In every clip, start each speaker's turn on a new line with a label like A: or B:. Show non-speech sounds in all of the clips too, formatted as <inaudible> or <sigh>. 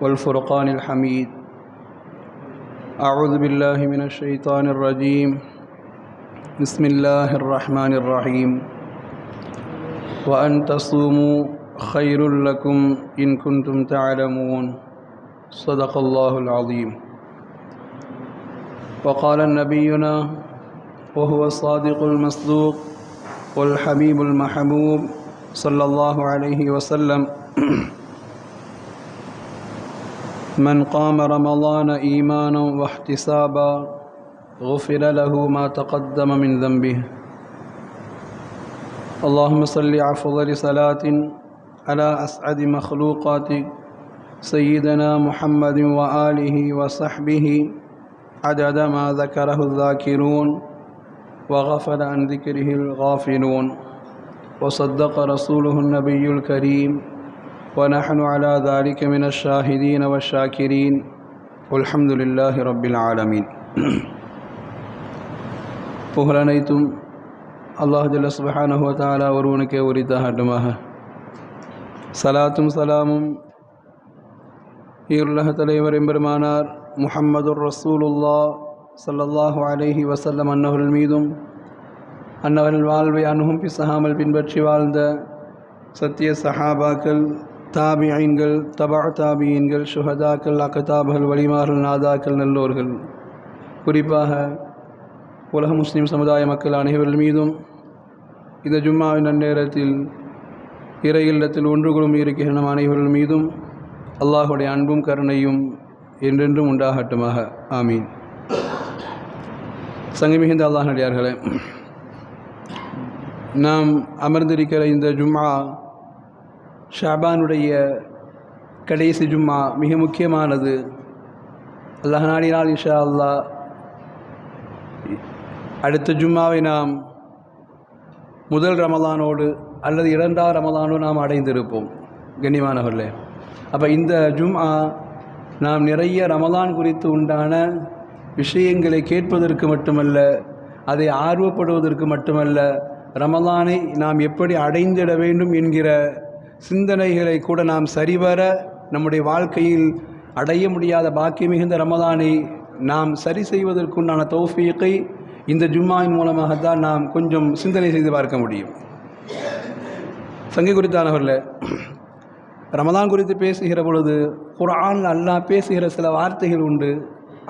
A: والفرقان الحميد. أعوذ بالله من الشيطان الرجيم. بسم الله الرحمن الرحيم. وأن تصوموا خير لكم إن كنتم تعلمون. صدق الله العظيم. وقال نبينا وهو الصادق المصدوق والحبيب المحبوب صلى الله عليه وسلم. <clears throat> من قام رمضان إيمانا واحتسابا غفر له ما تقدم من ذنبه. اللهم صل أفضل صلاة على أسعد مخلوقاتك سيدنا محمد وآله وصحبه عدد ما ذكره الذاكرون وغفل عن ذكره الغافلون. وصدق رسوله النبي الكريم ونحن على ذلك من الشاهدين والشاكرين والحمد لله رب العالمين புகழ் அனைத்தும் அல்லாஹ் ஜல்ல சுபஹானஹு வ தஆலா ஒருவனுக்கே உரித்தாகட்டுமாக சலாத்தும் சலாமும் ஈருலக தலைவர் எம்பெருமானார் முஹம்மதுர் ரசூலுல்லா ஸல்லல்லாஹு அலைஹி வஸல்லம் அன்னவர்கள் மீதும் அன்னவர்கள் வாழ்வை அணுகும் பிசகாமல் பின்பற்றி வாழ்ந்த சத்திய சஹாபாக்கள் தாபியன்கள் தபா தாபியன்கள் சுஹதாக்கள் அக்கதாபுகள் வலிமார்கள் நாதாக்கள் நல்லோர்கள். குறிப்பாக உலக முஸ்லீம் சமுதாய மக்கள் அனைவர்கள் மீதும் இந்த ஜும்மாவின் அந்நேரத்தில் இறை இல்லத்தில் ஒன்று குழுமி இருக்கின்ற நம் அனைவர்கள் மீதும் அல்லாஹுடைய அன்பும் கருணையும் என்றென்றும் உண்டாகட்டுமாக. ஆமீன். சங்கமிகுந்த அல்லாஹ் நடிகார்களே நாம் அமர்ந்திருக்கிற இந்த ஜும்மா ஷாபானுடைய கடைசி ஜும்மா மிக முக்கியமானது. அல்லாஹ் நாடினால் இஷா அல்லாஹ் அடுத்த ஜும்மாவை நாம் முதல் ரமலானோடு அல்லது இரண்டாம் ரமலானோடு நாம் அடைந்திருப்போம். கண்ணியமானவர்களே அப்போ இந்த ஜும்ஆ நாம் நிறைய ரமலான் குறித்து உண்டான விஷயங்களை கேட்பதற்கு மட்டுமல்ல அதை ஆர்வப்படுவதற்கு மட்டுமல்ல ரமலானை நாம் எப்படி அடைந்திட வேண்டும் என்கிற சிந்தனைகளை கூட நாம் சரிவர நம்முடைய வாழ்க்கையில் அடைய முடியாத பாக்கியம் மிகுந்த ரமதானை நாம் சரி செய்வதற்குண்டான தௌஃபீக்கை இந்த ஜும்மாவின் மூலமாகத்தான் நாம் கொஞ்சம் சிந்தனை செய்து பார்க்க முடியும். சங்கை குறித்தானவர்கள் ரமதான் குறித்து பேசுகிற பொழுது குரான் அல்லாஹ் பேசுகிற சில வார்த்தைகள் உண்டு.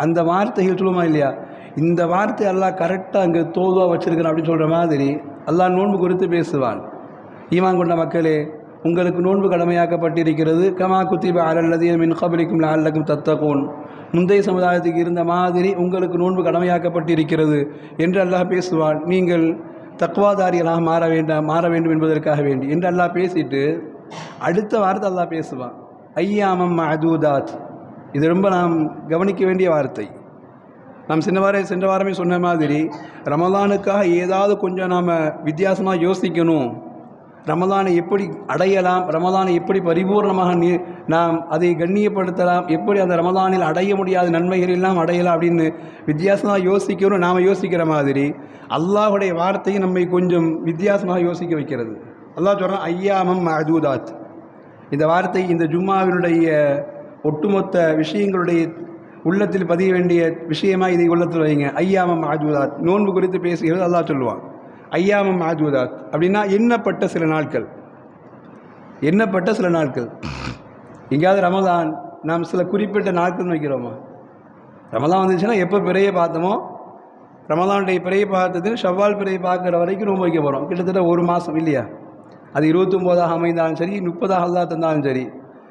A: அந்த வார்த்தைகள் சொல்லுமா இல்லையா? இந்த வார்த்தை அல்லாஹ் கரெக்டாக அங்கே தோதுவாக வச்சுருக்கிறான் அப்படின்னு சொல்கிற மாதிரி அல்லாஹ் நோன்பு குறித்து பேசுவான். ஈமான் கொண்ட மக்களே உங்களுக்கு நோன்பு கடமையாக்கப்பட்டிருக்கிறது. கமா குத்திப அலல்லதி மின் கபலிக்கும் அல்லக்கும் தத்தகோன் முந்தைய சமுதாயத்துக்கு இருந்த மாதிரி உங்களுக்கு நோன்பு கடமையாக்கப்பட்டிருக்கிறது என்று அல்லாஹ் பேசுவான். நீங்கள் தக்வாதாரிகளாக மாற வேண்டாம் மாற வேண்டும் என்பதற்காக வேண்டி. என்று அல்லாஹ் பேசிட்டு அடுத்த வார்த்தை அல்லாஹ் பேசுவான். ஐயாமம் அதூதாத் இது ரொம்ப நாம் கவனிக்க வேண்டிய வார்த்தை. நாம் சின்ன வார சென்ற வாரமே சொன்ன மாதிரி ரமலானுக்காக ஏதாவது கொஞ்சம் நாம் வித்தியாசமாக யோசிக்கணும். ரமதானை எப்படி அடையலாம் ரமதானை எப்படி பரிபூர்ணமாக நீ நாம் அதை கண்ணியப்படுத்தலாம் எப்படி அந்த ரமதானில் அடைய முடியாத நன்மைகள் எல்லாம் அடையலாம் அப்படின்னு வித்தியாசமாக யோசிக்கிறோம் நாம் யோசிக்கிற மாதிரி அல்லாஹுடைய வார்த்தையும் நம்மை கொஞ்சம் வித்தியாசமாக யோசிக்க வைக்கிறது. அல்லாஹ் சொல்கிறான் ஐயாமம் மஹதூதாத் இந்த வார்த்தை இந்த ஜும்மாவினுடைய ஒட்டுமொத்த விஷயங்களுடைய உள்ளத்தில் பதிய வேண்டிய விஷயமாக இதை உள்ளத்தில் வைங்க. ஐயாமம் மஹதூதாத் நோன்பு குறித்து பேசுகிறது அல்லாஹ் சொல்லுவான். ஐயாமம் ஆஜூதாத் அப்படின்னா எண்ணப்பட்ட சில நாட்கள். எண்ணப்பட்ட சில நாட்கள். எங்கேயாவது ரமதான் நாம் சில குறிப்பிட்ட நாட்கள்னு வைக்கிறோமா? ரமதான் வந்துச்சுன்னா எப்போ பிறையை பார்த்தோமோ? ரமதானுடைய பிறையை பார்த்ததுன்னு ஷவ்வால் பிறையை பார்க்குற வரைக்கும் நோன்பு வைக்க போகிறோம் கிட்டத்தட்ட ஒரு மாதம் இல்லையா? அது இருபத்தொம்போதாக அமைந்தாலும் சரி முப்பதாக தான் தந்தாலும் சரி.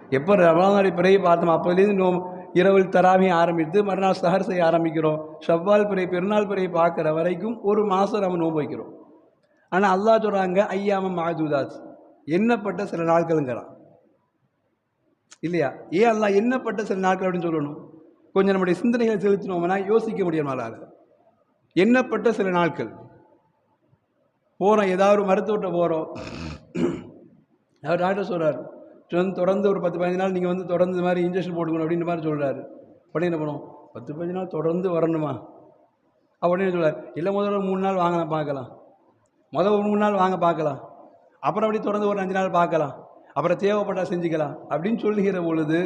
A: எப்போ ரமதானுடைய பிறையை பார்த்தோம் அப்போலேருந்து நோ இரவில் தராமி ஆரம்பித்து மறுநாள் சஹர் செய்ய ஆரம்பிக்கிறோம். ஷவ்வால் பிறை பெருநாள் பிறையை பார்க்குற வரைக்கும் ஒரு மாதம் நம்ம நோன்பு வைக்கிறோம். ஆனால் அல்லாஹ் சொல்கிறாங்க ஐயாமம் மாஜூதாத் எண்ணப்பட்ட சில நாட்களுங்கிறான். இல்லையா? ஏன் அல்லாஹ் எண்ணப்பட்ட சில நாட்கள் அப்படின்னு சொல்லணும்? கொஞ்சம் நம்முடைய சிந்தனைகளை செலுத்தினோம்னா யோசிக்க முடியும் நம்மளால. எண்ணப்பட்ட சில நாட்கள். போகிறோம் ஏதாவது ஒரு மருத்துவர்கிட்ட போகிறோம் அவர் டாக்டர் சொல்கிறார் தொடர்ந்து ஒரு பத்து பதினஞ்சு நாள் நீங்கள் வந்து தொடர்ந்து இந்த மாதிரி இன்ஜெக்ஷன் போட்டுக்கணும் அப்படின்ற மாதிரி சொல்கிறாரு உடனே என்ன பண்ணுவோம்? பத்து பதினஞ்சு நாள் தொடர்ந்து வரணுமா? அப்படின்னு சொல்கிறார் இல்லை முதல்ல மூணு நாள் வாங்கலாம் பார்க்கலாம். முதல் ஒரு மூணு நாள் வாங்க பார்க்கலாம். அப்புறம் அப்படி தொடர்ந்து ஒரு அஞ்சு நாள் பார்க்கலாம். அப்புறம் தேவைப்பட்டால் செஞ்சுக்கலாம். அப்படின்னு சொல்லுகிற பொழுது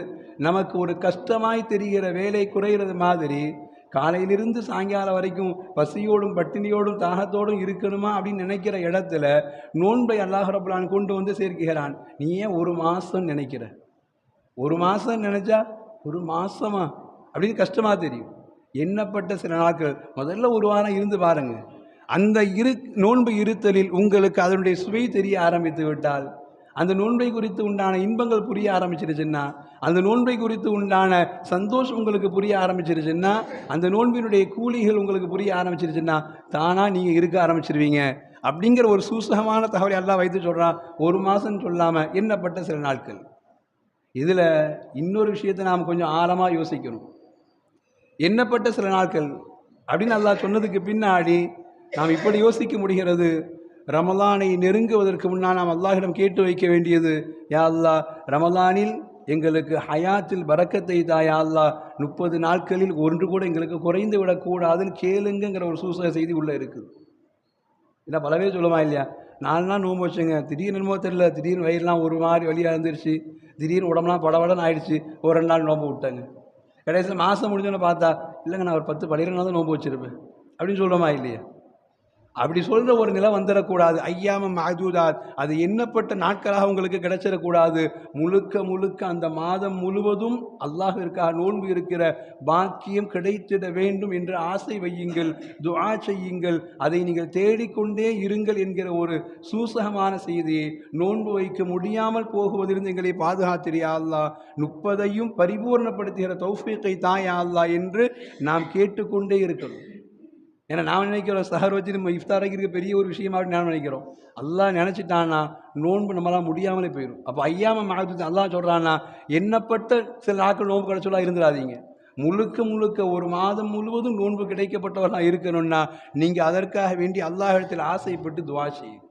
A: நமக்கு ஒரு கஷ்டமாய் தெரிகிற வேலை குறைகிறது மாதிரி காலையிலிருந்து சாயங்காலம் வரைக்கும் பசியோடும் பட்டினியோடும் தாகத்தோடும் இருக்கணுமா அப்படின்னு நினைக்கிற இடத்துல நோன்பை அல்லாஹ் கொண்டு வந்து சேர்க்கிறான். நீ ஏன் ஒரு மாதம் நினைக்கிற? ஒரு மாதம் நினச்சா ஒரு மாதமா அப்படின்னு கஷ்டமாக தெரியும். என்னப்பட்ட சில நாட்கள். முதல்ல ஒரு வாரம் இருந்து பாருங்கள் அந்த இரு நோன்பு இருத்தலில் உங்களுக்கு அதனுடைய சுவை தெரிய ஆரம்பித்து விட்டால் அந்த நோன்பை குறித்து உண்டான இன்பங்கள் புரிய ஆரம்பிச்சிருச்சுன்னா அந்த நோன்பை குறித்து உண்டான சந்தோஷம் உங்களுக்கு புரிய ஆரம்பிச்சிருச்சுன்னா அந்த நோன்பினுடைய கூலிகள் உங்களுக்கு புரிய ஆரம்பிச்சிருச்சுன்னா தானாக நீங்கள் இருக்க ஆரம்பிச்சிருவீங்க. அப்படிங்கிற ஒரு சூசகமான தகவலை எல்லாம் வைத்து சொல்கிறான் ஒரு மாதம் சொல்லாமல் எண்ணப்பட்ட சில நாட்கள். இதில் இன்னொரு விஷயத்தை நாம் கொஞ்சம் ஆழமாக யோசிக்கணும். எண்ணப்பட்ட சில நாட்கள் அப்படின்னு நல்லா சொன்னதுக்கு பின்னாடி நாம் இப்படி யோசிக்க முடிகிறது? ரமலானை நெருங்குவதற்கு முன்னால் நாம் அல்லாஹிடம் கேட்டு வைக்க வேண்டியது யா அல்லா ரமலானில் எங்களுக்கு ஹயாத்தில் பறக்கத்தை தாயா அல்லா. முப்பது நாட்களில் ஒன்று கூட எங்களுக்கு குறைந்து விடக்கூடாதுன்னு கேளுங்கிற ஒரு சூசக செய்தி உள்ளே இருக்குது. இல்லை பலவே சொல்லுமா இல்லையா? நாலு நோம்பு வச்சுங்க. திடீர்னு என்னமோ தெரியல. திடீர்னு வயிறுலாம் ஒரு மாதிரி வழியாக இருந்துருச்சு. திடீர்னு உடம்புலாம் படபடன்னு ஆயிடுச்சு. ஒரு ரெண்டு நாள் நோம்பு விட்டாங்க. கடைசியில் மாதம் முடிஞ்சோன்னு பார்த்தா இல்லைங்க நான் ஒரு பத்து பன்னிரெண்டு நாள் தான் நோம்பு வச்சிருப்பேன். அப்படின்னு சொல்கிறோமா இல்லையா? அப்படி சொல்கிற ஒரு நிலை வந்துடக்கூடாது ஐயாம மகஜூதாத் அது எண்ணப்பட்ட நாட்களாக உங்களுக்கு கிடைச்சிடக்கூடாது முழுக்க முழுக்க அந்த மாதம் முழுவதும் அல்லாஹிற்காக நோன்பு இருக்கிற பாக்கியம் கிடைத்திட வேண்டும் என்று ஆசை வையுங்கள் துவா செய்யுங்கள். அதை நீங்கள் தேடிக்கொண்டே இருங்கள் என்கிற ஒரு சூசகமான செய்தியை நோன்பு வைக்க முடியாமல் போகுவதிலிருந்து எங்களை பாதுகாத்திரியா அல்லா முப்பதையும் பரிபூர்ணப்படுத்துகிற தௌஃபீக்கை தாயா அல்லா என்று நாம் கேட்டுக்கொண்டே இருக்கணும். ஏன்னா நான் நினைக்கிறோம் சஹர் வச்சு நம்ம இஃப்தார் வைக்கிறதுக்கு பெரிய ஒரு விஷயமாக நான் நினைக்கிறோம். எல்லாம் நினச்சிட்டான்னா நோன்பு நம்மளால் முடியாமலே போயிடும் அப்போ ஐயாம மாதத்து அல்லாஹ் சொல்கிறான்னா என்னப்பட்ட சில நாட்கள் நோன்பு கிடைச்சலாம் இருந்துடாதீங்க முழுக்க முழுக்க ஒரு மாதம் முழுவதும் நோன்பு கிடைக்கப்பட்டவர்களாக இருக்கணும்னா நீங்கள் அதற்காக வேண்டி அல்லாஹிடத்தில் ஆசைப்பட்டு துவா செய்யும்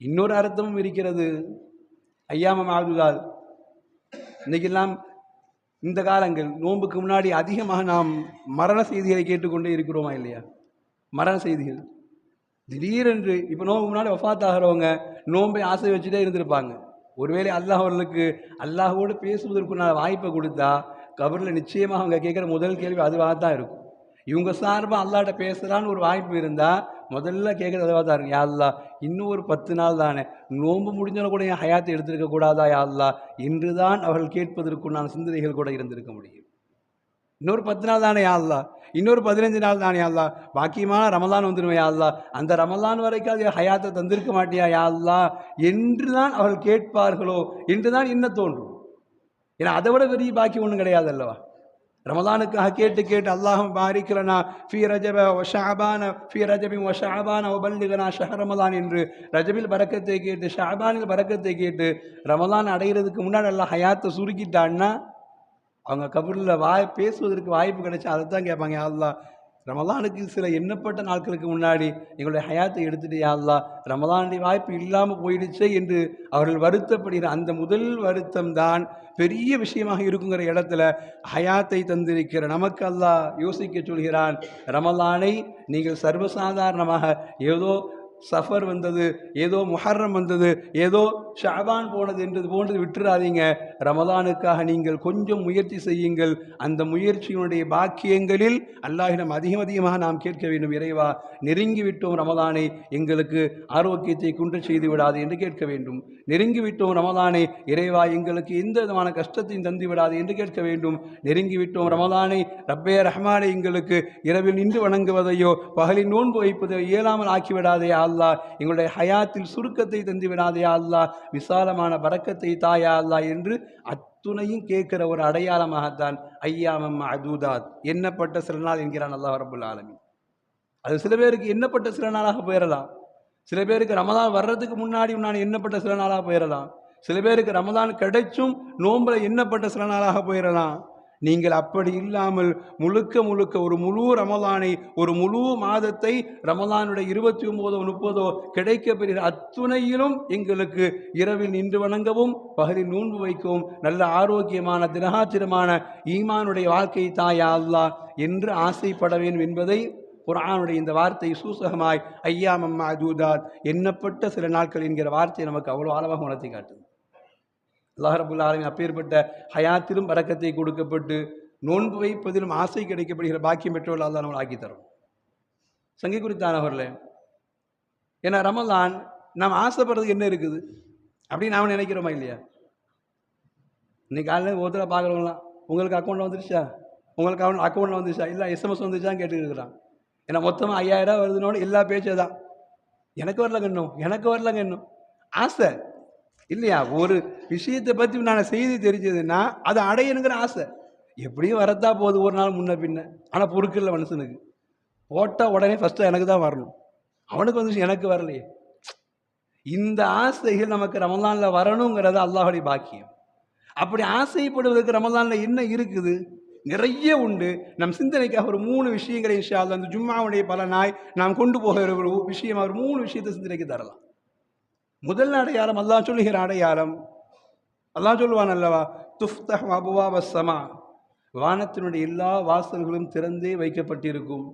A: இன்னொரு அர்த்தமும் இருக்கிறது. ஐயாம மாதுதால் இன்றைக்கெல்லாம் இந்த காலங்கள் நோன்புக்கு முன்னாடி அதிகமாக நாம் மரண செய்திகளை கேட்டுக்கொண்டே இருக்கிறோமா இல்லையா? மரண செய்திகள். திடீரென்று இப்போ நோம்பு முன்னாடி வஃபாத் ஆகிறவங்க நோன்பை ஆசை வச்சுட்டே இருந்திருப்பாங்க. ஒருவேளை அல்லாஹ் அவர்களுக்கு அல்லாஹோடு பேசுவதற்கு நான் வாய்ப்பை கொடுத்தா கபரில் நிச்சயமாக அவங்க கேட்குற முதல் கேள்வி அதுவாக தான் இருக்கும். இவங்க சார்பாக அல்லாட்ட பேசுகிறான்னு ஒரு வாய்ப்பு இருந்தால் முதல்ல கேட்குறது அதுவாக தான் இருக்கும் இன்னும் ஒரு பத்து நாள் தானே. நோன்பு முடிஞ்சாலும் கூட என் ஹயாத்தை எடுத்திருக்க கூடாதா யாழ்லா என்று தான் அவர்கள் கேட்பதற்குண்டான சிந்தனைகள் கூட இருந்திருக்க முடியும். இன்னொரு பத்து நாள் தானே யாழ்லா இன்னொரு பதினஞ்சு நாள் தானே யாழ்லா பாக்கியமான ரமலான் வந்துடுவேன் யாழ்லா அந்த ரமலான் வரைக்கும் அது ஹயாத்தை தந்திருக்க மாட்டியா யாழ்லா என்று தான் அவர்கள் கேட்பார்களோ? என்று தான் என்ன தோன்றும். ஏன்னா அதை விட பெரிய பாக்கி ஒன்றும் கிடையாது அல்லவா ரமதானுக்காக கேட்டு கேட்டு அல்லாஹும் பாரிக்கிறனா ஃபி ரஜப ஷாபான ஃபி ரஜபின் வ ஷாபான ஒபல்லிகனா ஷஹ ரமதான் என்று ரஜபில் பறக்கத்தை கேட்டு ஷாபானில் பறக்கத்தை கேட்டு ரமதான் அடைகிறதுக்கு முன்னாடி எல்லாம் ஹயாத்தை சுருக்கிட்டான்னா அவங்க கபூரில் வாய் பேசுவதற்கு வாய்ப்பு கிடைச்சா அதை தான் கேட்பாங்க அல்லாஹ் ரமலானுக்கு சில எண்ணப்பட்ட நாட்களுக்கு முன்னாடி எங்களுடைய ஹயாத்தை எடுத்துட்டு யா அல்லாஹ் ரமலானுடைய வாய்ப்பு இல்லாமல் போயிடுச்சே என்று அவர்கள் வருத்தப்படுகிற அந்த முதல் வருத்தம் தான் பெரிய விஷயமாக இருக்குங்கிற இடத்துல ஹயாத்தை தந்திருக்கிற நமக்கு அல்லா யோசிக்க சொல்கிறான் ரமலானை நீங்கள் சர்வசாதாரணமாக ஏதோ சஃபர் வந்தது ஏதோ முஹர்ரம் வந்தது ஏதோ ஷாபான் போனது என்றது போன்றது விட்டுறாதீங்க. ரமதானுக்காக நீங்கள் கொஞ்சம் முயற்சி செய்யுங்கள். அந்த முயற்சியினுடைய பாக்கியங்களில் அல்லாஹிடம் அதிகம் அதிகமாக நாம் கேட்க வேண்டும். இறைவா நெருங்கி விட்டோம் எங்களுக்கு ஆரோக்கியத்தை குன்று செய்து விடாது என்று கேட்க வேண்டும். நெருங்கி விட்டோம் இறைவா எங்களுக்கு எந்த விதமான கஷ்டத்தையும் தந்து விடாது என்று கேட்க வேண்டும். நெருங்கி விட்டோம் ரப்பே ரஹ்மானை எங்களுக்கு இரவில் நின்று வணங்குவதையோ பகலில் நோன்பு வைப்பதையோ இயலாமல் ஆக்கிவிடாதே ஆள் அல்லா. எங்களுடைய ஹயாத்தில் சுருக்கத்தை தந்து விடாதே அல்லா. விசாலமான பறக்கத்தை தாயா அல்லா என்று அத்துணையும் கேட்கிற ஒரு அடையாளமாகத்தான் ஐயாமம் அதூதாத் என்னப்பட்ட சில நாள் என்கிறான் அல்லாஹ் ரபுல் ஆலமி அது சில பேருக்கு என்னப்பட்ட சில நாளாக போயிடலாம் சில பேருக்கு ரமதான் வர்றதுக்கு முன்னாடி நான் என்னப்பட்ட சில நாளாக போயிடலாம் சில பேருக்கு ரமதான் கிடைச்சும் நோம்பில் எண்ணப்பட்ட சில நாளாக போயிடலாம் நீங்கள் அப்படி இல்லாமல் முழுக்க முழுக்க ஒரு முழு ரமலானை ஒரு முழு மாதத்தை ரமலானுடைய இருபத்தி ஒம்போதோ முப்பதோ கிடைக்கப்பெறுகிற அத்துணையிலும் எங்களுக்கு இரவில் நின்று வணங்கவும் பகலில் நோன்பு வைக்கவும் நல்ல ஆரோக்கியமான தினகாத்திரமான ஈமானுடைய வாழ்க்கை தாயா அல்லாஹ் என்று ஆசைப்பட வேண்டும் என்பதை குரானுடைய இந்த வார்த்தை சூசகமாய் ஐயா மம்மா ஜூதாத் எண்ணப்பட்ட சில நாட்கள் என்கிற வார்த்தை நமக்கு அவ்வளோ ஆழமாக உணர்த்தி காட்டுது. அல்லாஹ் ரபுல் அப்பேற்பட்ட ஹயாத்திலும் பறக்கத்தை கொடுக்கப்பட்டு நோன்பு வைப்பதிலும் ஆசை கிடைக்கப்படுகிற பாக்கியம் பெற்றவர்கள் அல்லா நம்மளை ஆக்கி தரும். சங்கி குறித்தானவர்களே ஏன்னா ரமலான் நாம் ஆசைப்படுறதுக்கு என்ன இருக்குது? அப்படின்னு நாம் நினைக்கிறோமா இல்லையா? இன்னைக்கு காலையில் ஒருத்தர பார்க்குறவங்களாம் உங்களுக்கு அக்கௌண்ட்டில் வந்துருச்சா? உங்களுக்கு அவன் அக்கௌண்ட்டில் வந்துருச்சா இல்லை எஸ்எம்எஸ் வந்துருச்சான்னு கேட்டுருக்குறான் ஏன்னா மொத்தமாக ஐயாயிரம் வருதுனோட எல்லா பேச்சே தான் எனக்கு வரலங்க இன்னும் எனக்கு வரலங்க இன்னும். ஆசை. இல்லையா? ஒரு விஷயத்தை பற்றி நான் செய்தி தெரிஞ்சதுன்னா அதை அடையணுங்கிற ஆசை. எப்படியும் வரத்தா போகுது ஒரு நாள் முன்ன பின்ன. ஆனால் பொறுக்கல மனுஷனுக்கு. போட்டால் உடனே ஃபஸ்ட்டு எனக்கு தான் வரணும். அவனுக்கு வந்து எனக்கு வரலையே. இந்த ஆசைகள் நமக்கு ரமலானில் வரணுங்கிறது அல்லாஹுடைய பாக்கியம். அப்படி ஆசைப்படுவதற்கு ரமலானில் என்ன இருக்குது? நிறைய உண்டு. நம் சிந்தனைக்காக ஒரு மூணு விஷயங்களை இன்ஷா அந்த ஜும்மாவுடைய பலனாய் நாம் கொண்டு போகிற ஒரு விஷயம் ஒரு மூணு விஷயத்தை சிந்தனைக்கு தரலாம். முதல் அடையாளம் அல்லாஹ் சொல்லுகிற அடையாளம். அல்லாஹ் சொல்லுவான் அல்லவா? துஃப்தஹ் அபுவா வசமா வானத்தினுடைய எல்லா வாசல்களும் திறந்தே வைக்கப்பட்டிருக்கும்.